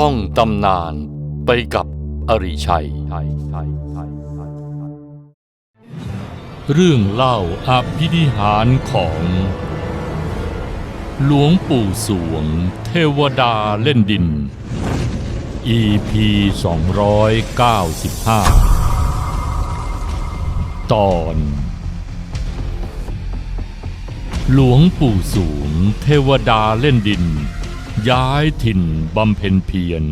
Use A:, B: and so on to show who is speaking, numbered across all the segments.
A: ท่องตำนานไปกับอริชัย เรื่องเล่าอภินิหารของ หลวงปู่สวง เทวดาเล่นดิน EP 295 ตอน หลวงปู่สวงเทวดาเล่นดิน ย้ายถิ่นบำเพ็ญเพียร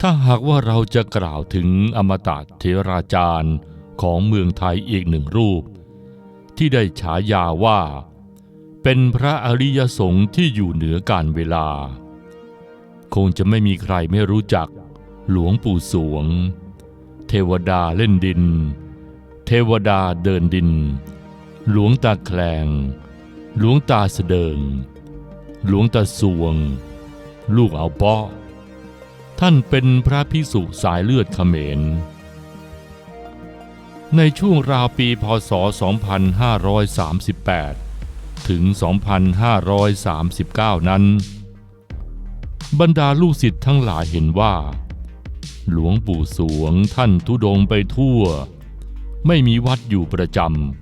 A: ถ้าหากว่าเราจะกล่าวถึงอมตะเทราจารย์ของเมืองไทยอีกหนึ่งรูป ที่ได้ฉายาว่า เป็นพระอริยสงฆ์ที่อยู่เหนือการเวลา คงจะไม่มีใครไม่รู้จักหลวงปู่สวง เทวดาเล่นดิน เทวดาเดินดิน หลวงตาแคลง หลวงตาเสดิง หลวงตาสวง ลูกเอาปาะท่านเป็นพระภิกษุสายเลือดเขมร ในช่วงราวปีพศ 2538 ถึง 2539 นั้น บรรดาลูกศิษย์ทั้งหลายเห็นว่า หลวงปู่สวงท่านทุดงไปทั่ว ไม่มีวัดอยู่ประจำ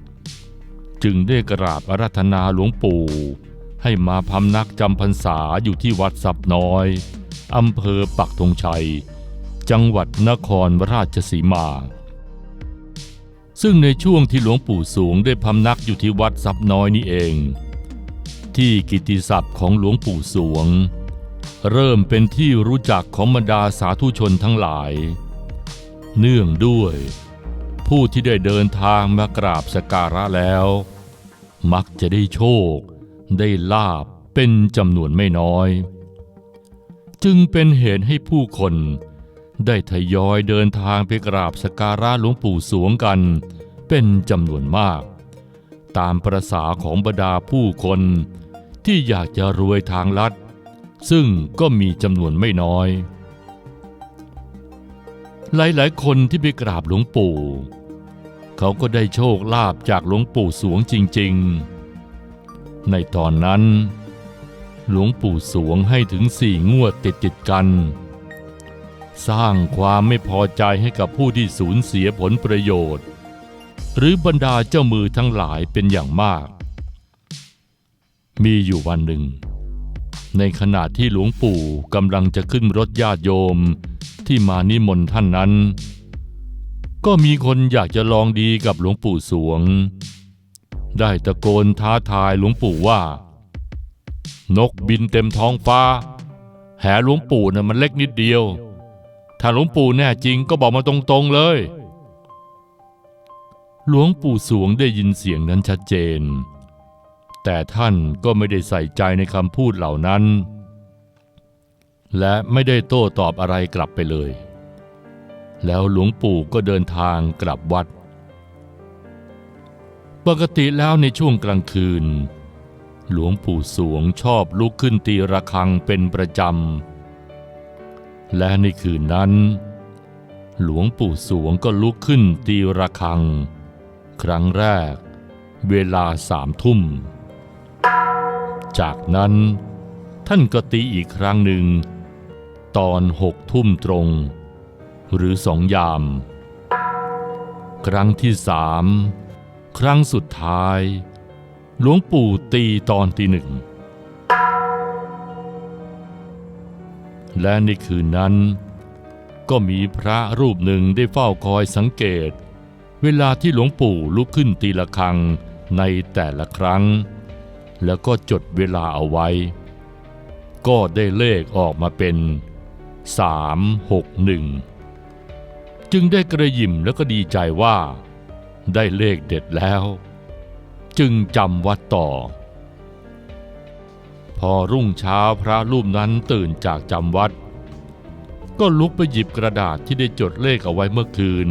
A: จึงได้กราบอารัธนาหลวงปู่ ให้มาพำนักจำพรรษาอยู่ที่วัดสับน้อยอำเภอปักธงชัย จังหวัดนครราชสีมา ซึ่งในช่วงที่หลวงปู่สวงได้พำนักอยู่ที่วัดสับน้อยนี่เอง ที่กิติศัพท์ของหลวงปู่สวง เริ่มเป็นที่รู้จักของบรรดาสาธุชนทั้งหลาย เนื่องด้วย ผู้ที่ได้เดินทางมากราบสการะแล้ว มักจะได้โชค ได้ลาบเป็นจำนวนไม่น้อย จึงเป็นเหตุให้ผู้คน ได้ทยอยเดินทางไปกราบสกการะหลวงปู่สวงกัน เป็นจำนวนมาก ตามประษาของบรรดาผู้คนที่อยากจะรวยทางลัด ซึ่งก็มีจำนวนไม่น้อย หลายๆ คนที่ไปกราบหลวงปู่ เขาก็ได้โชคลาภจากหลวงปู่สวงจริง ๆ ในตอนนั้น หลวงปู่สวงให้ถึงสี่งวดติดติดกัน สร้างความไม่พอใจให้กับผู้ที่สูญเสียผลประโยชน์ หรือบรรดาเจ้ามือทั้งหลายเป็นอย่างมาก มีอยู่วันหนึ่ง ในขณะที่หลวงปู่กำลังจะขึ้นรถญาติโยม ที่มานิมนต์ท่านนั้น ก็มีคนอยากจะลองดีกับหลวงปู่สวง ได้ตะโกนท้าทายหลวงปู่ว่า นกบินเต็มท้องฟ้า แหหลวงปู่น่ะมันเล็กนิดเดียว ถ้าหลวงปู่แน่จริงก็บอกมาตรงๆเลย หลวงปู่สวงได้ยินเสียงนั้นชัดเจน แต่ท่านก็ไม่ได้ใส่ใจในคำพูดเหล่านั้น และไม่ได้โต้ตอบอะไรกลับไปเลย แล้วหลวงปู่ก็เดินทางกลับวัด ปกติแล้วในช่วงกลางคืน หลวงปู่สวงชอบลุกขึ้นตีระฆังเป็นประจำ และในคืนนั้น หลวงปู่สวงก็ลุกขึ้นตีระฆัง ครั้งแรก เวลาสามทุ่ม จากนั้นท่านก็ตีอีกครั้งหนึ่ง ตอนหกทุ่มตรง หรือสองยาม ครั้งที่สามครั้งสุดท้าย หลวงปู่ตีตอนตีหนึ่ง และในคืนนั้น ก็มีพระรูปหนึ่งได้เฝ้าคอยสังเกต เวลาที่หลวงปู่ลุกขึ้นตีละครังในแต่ละครั้ง แล้วก็จดเวลาเอาไว้ ก็ได้เลขออกมาเป็น 361 จึงได้กระยิมแล้วก็ดีใจว่า ได้เลขเด็ดแล้ว จึงจำวัดต่อ พอรุ่งเช้าพระรูปนั้นตื่นจากจำวัด ก็ลุกไปหยิบกระดาษที่ได้จดเลขเอาไว้เมื่อคืน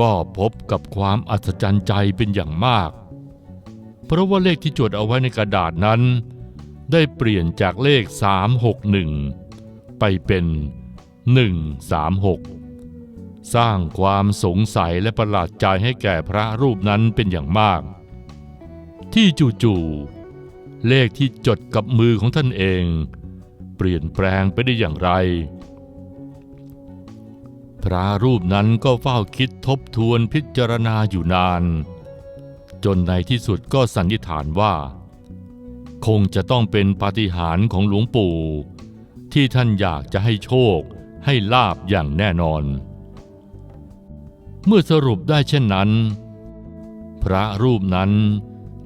A: ก็พบกับความอัศจรรย์ใจเป็นอย่างมาก เพราะว่าเลขที่จดเอาไว้ในกระดาษนั้น ได้เปลี่ยนจากเลข 361 ไปเป็น 136 สร้างความสงสัยและประหลาดใจให้แก่พระรูปนั้นเป็นอย่างมาก ที่จู่ๆเลขที่จดกับมือของท่านเอง เปลี่ยนแปลงไปได้อย่างไร พระรูปนั้นก็เฝ้าคิดทบทวนพิจารณาอยู่นาน จนในที่สุดก็สันนิษฐานว่า คงจะต้องเป็นปาฏิหาริย์ของหลวงปู่ ที่ท่านอยากจะให้โชค ให้ลาบอย่างแน่นอน เมื่อสรุปได้เช่นนั้น พระรูปนั้น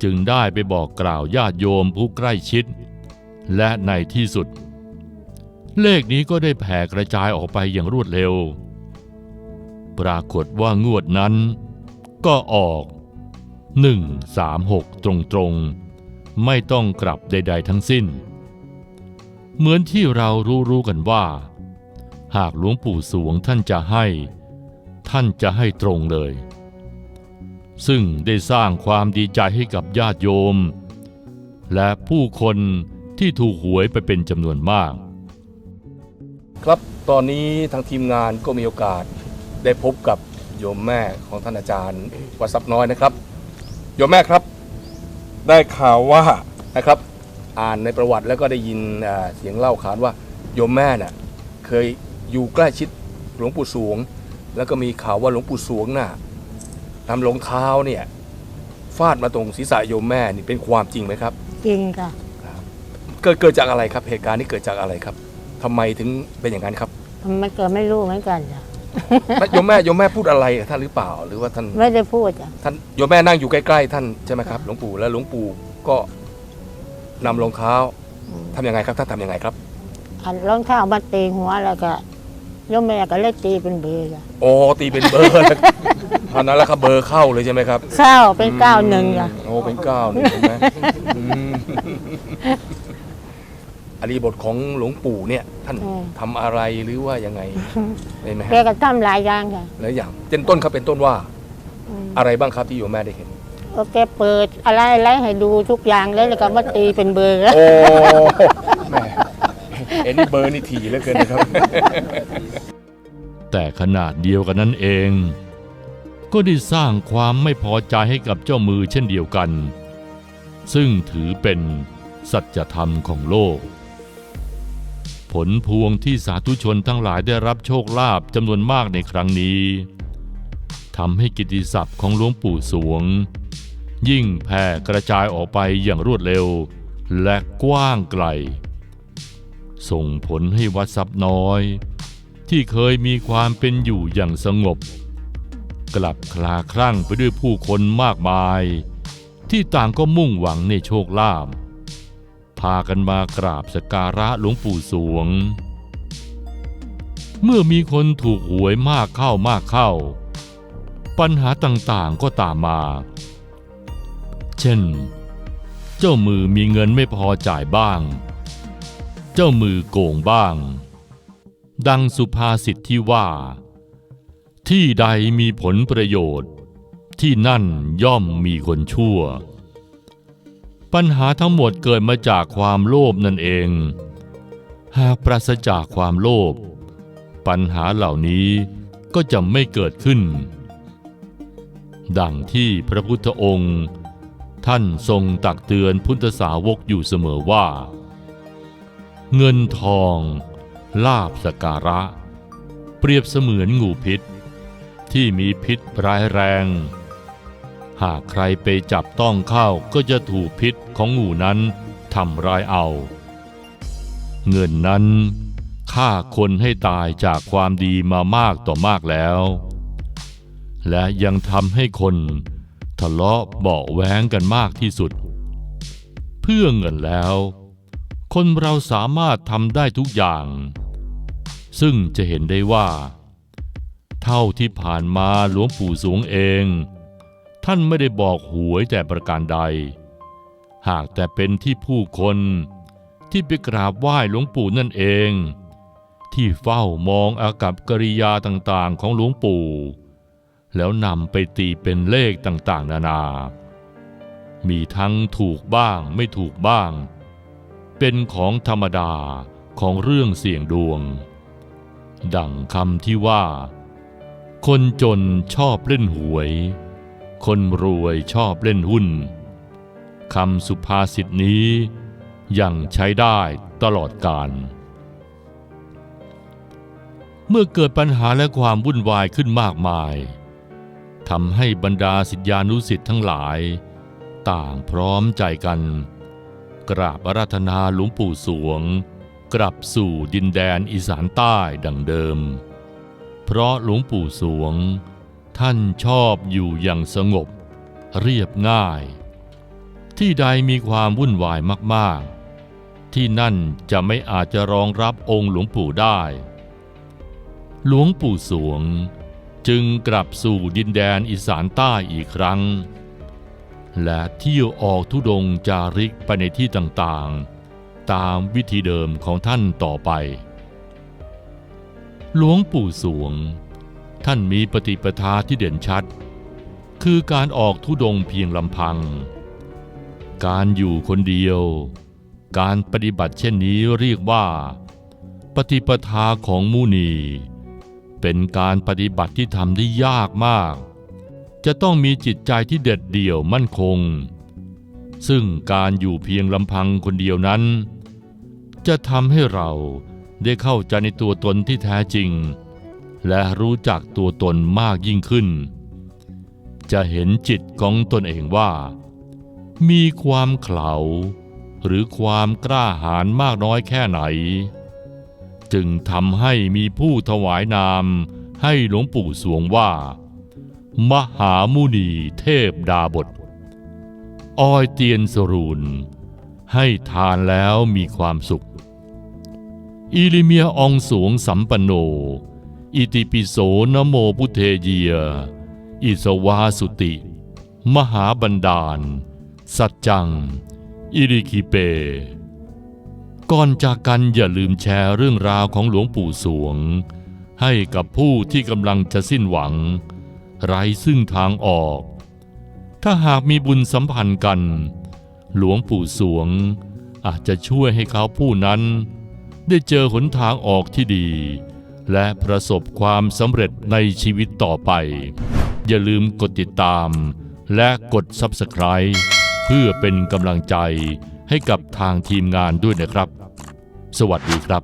A: จึงได้ไปบอกกล่าวญาติโยมผู้ใกล้ชิด และในที่สุด เลขนี้ก็ได้แผ่กระจายออกไปอย่างรวดเร็ว ปรากฏว่างวดนั้น ก็ออก 136 ตรงๆ ไม่ต้องกลับใด ๆ ทั้งสิ้น เหมือนที่เรารู้ๆกันว่า หากหลวงปู่สวงท่านจะให้ ท่านจะให้ตรงเลย ซึ่งได้สร้างความดีใจให้กับญาติโยม และผู้คนที่ถูกหวยไปเป็นจำนวนมาก
B: ครับตอนนี้ทางทีมงานก็มีโอกาสได้พบกับโยมแม่ของท่านอาจารย์วัดซับน้อยนะครับ โยมแม่ครับ ได้ข่าวว่านะครับ อ่านในประวัติแล้วก็ได้ยินอ่าเสียงเล่าขานว่าโยมแม่น่ะเคยอยู่ใกล้ชิดหลวงปู่สวง แล้วก็มีข่าวว่าหลวงปู่สวงน่ะทำรองเท้าเนี่ยฟาดมาตรงศีรษะโยมแม่นี่เป็นความจริงไหมครับ
C: จริงค่ะ
B: เกิดเกิดจากอะไรครับเหตุการณ์นี้เกิดจากอะไรครับทำไมถึงเป็นอย่างนั้นครับ
C: มันเกิดไม่รู้เหมือนกันจ้ะ
B: แล้วโยมแม่โยมแม่พูดอะไรกับท่านหรือเปล่าหรือว่าท่าน
C: ไม่ได้พูดจ้ะ
B: ท่านโยมแม่นั่งอยู่ใกล้ๆท่านใช่ไหมครับหลวงปู่แล้วหลวงปู่ก็ นำรองเท้า
C: อืม
B: ทำยังไงครับท่านทำยังไงครับ
C: อันรองเท้ามาตีหัวแล้วก็โยมแม่ก็เลยตีเป็นเบอร์จ้ะ
B: โอ้ตีเป็นเบอร์แล้วตอนนั้นแล้วครับเบอร์เข้าเลยใช่ไหมครับ
C: เข้าเป็นเก้าหนึ่งจ้ะ
B: โอ้เป็นเก้าหนึ่งใช่ไหมอืมอริบทของหลวงปู่เนี่ย ท่าน
C: อืม
B: ทำอะไรหรือว่ายังไงได้ไหม
C: แก
B: ฮะ
C: ก็ทำหลายอย่างจ้ะ
B: หลายอย่างเป็นต้นครับเป็นต้นว่า
C: อืม
B: อะไรบ้างครับที่โยมแม่ได้เห็น
C: ก็แกเปิดอะไรอะไรให้ดูทุกอย่างเลยแล้วก็มาตีเป็นเบอร์
B: โอ้แม่เอ็นนี่เบอร์นี่ถี่เหลือเกินนะครับ
A: แต่ขนาดเดียวกันนั้นเอง ก็ได้สร้างความไม่พอใจให้กับเจ้ามือเช่นเดียวกัน ซึ่งถือเป็นสัจธรรมของโลก ผลพวงที่สาธุชนทั้งหลายได้รับโชคลาภจำนวนมากในครั้งนี้ทำให้กิตติศัพท์ของหลวงปู่สวง ยิ่งแผ่กระจายออกไปอย่างรวดเร็ว และกว้างไกล ส่งผลให้วัดทรัพย์น้อย ที่เคยมีความเป็นอยู่อย่างสงบ กลับคลาคลั่งไปด้วยผู้คนมากมาย ที่ต่างก็มุ่งหวังในโชคลาภพากันมากราบสกการะหลวงปู่สวง เมื่อมีคนถูกหวยมากเข้ามากเข้า ปัญหาต่างๆก็ตามมา เช่น เจ้ามือมีเงินไม่พอจ่ายบ้าง เจ้ามือโกงบ้าง ดังสุภาษิตที่ว่า ที่ใดมีผลประโยชน์ ที่นั่นย่อมมีคนชั่ว ปัญหาทั้งหมดเกิดมาจากความโลภนั่นเอง หากปราศจากความโลภปัญหาเหล่านี้ก็จะไม่เกิดขึ้น ดังที่พระพุทธองค์ ท่านทรงตักเตือนพุทธสาวกอยู่เสมอว่า เงินทองลาบสการะ เปรียบเสมือนงูพิษ ที่มีพิษร้ายแรง หากใครไปจับต้องเข้าก็จะถูกพิษของงูนั้นทำร้ายเอา เงินนั้นฆ่าคนให้ตายจากความดีมามากต่อมากแล้ว และยังทำให้คน ทะเลาะเบาะแว้งกันมากที่สุด เพื่อเงินแล้ว คนเราสามารถทำได้ทุกอย่าง ซึ่งจะเห็นได้ว่า เท่าที่ผ่านมาหลวงปู่สวงเอง ท่านไม่ได้บอกหวยแต่ประการใด หากแต่เป็นที่ผู้คนที่ไปกราบไหว้หลวงปู่นั่นเอง ที่เฝ้ามองอากับกิริยาต่างๆของหลวงปู่ แล้วนำไปตีเป็นเลขต่างๆ นานา มีทั้งถูกบ้างไม่ถูกบ้าง เป็นของธรรมดาของเรื่องเสี่ยงดวง ดังคำที่ว่า คนจนชอบเล่นหวย คนรวยชอบเล่นหุ้นคำสุภาษิตนี้ยังใช้ได้ตลอดกาลเมื่อเกิดปัญหาและความวุ่นวายขึ้นมากมาย ทำให้บรรดาสิทธิานุสิทธิ์ทั้งหลาย ต่างพร้อมใจกัน กราบอาราธนาหลวงปู่สวง กลับสู่ดินแดนอีสานใต้ดังเดิม เพราะหลวงปู่สวง ท่านชอบอยู่อย่างสงบ เรียบง่าย ที่ใดมีความวุ่นวายมากๆ ที่นั่นจะไม่อาจจะรองรับองค์หลวงปู่ได้ หลวงปู่สวง จึงกลับสู่ดินแดนอีสานใต้อีกครั้ง และเที่ยวออกทุดงจาริกไปในที่ต่างๆ ตามวิธีเดิมของท่านต่อไป หลวงปู่สวง ท่านมีปฏิปทาที่เด่นชัด คือการออกทุดงเพียงลำพัง การอยู่คนเดียว การปฏิบัติเช่นนี้เรียกว่า ปฏิปทาของมุนี เป็นการปฏิบัติที่ทำได้ยากมาก จะต้องมีจิตใจที่เด็ดเดี่ยวมั่นคง ซึ่งการอยู่เพียงลำพังคนเดียวนั้น จะทำให้เราได้เข้าใจในตัวตนที่แท้จริง และรู้จักตัวตนมากยิ่งขึ้น จะเห็นจิตของตนเองว่า มีความเขลาหรือความกล้าหาญมากน้อยแค่ไหน จึงทำให้มีผู้ถวายนามให้หลวงปู่สวงว่า มหามุนีเทพดาบท ออยเตียนสรูนให้ทานแล้วมีความสุข อิลิเมียอองสวงสัมปันโน อิติปิโสนโมพุเทเยีย อิสวาสุติ มหาบันดาล สัจจัง อิริคิเป ก่อนจากกันอย่าลืมแชร์เรื่องราวของหลวงปู่สวง ให้กับผู้ที่กำลังจะสิ้นหวัง ไร้ซึ่งทางออก ถ้าหากมีบุญสัมพันธ์กัน หลวงปู่สวง อาจจะช่วยให้เขาผู้นั้น ได้เจอหนทางออกที่ดี และประสบความสำเร็จในชีวิตต่อไป อย่าลืมกดติดตาม และกด Subscribe เพื่อเป็นกำลังใจ ให้กับทางทีมงานด้วยนะครับ สวัสดีครับ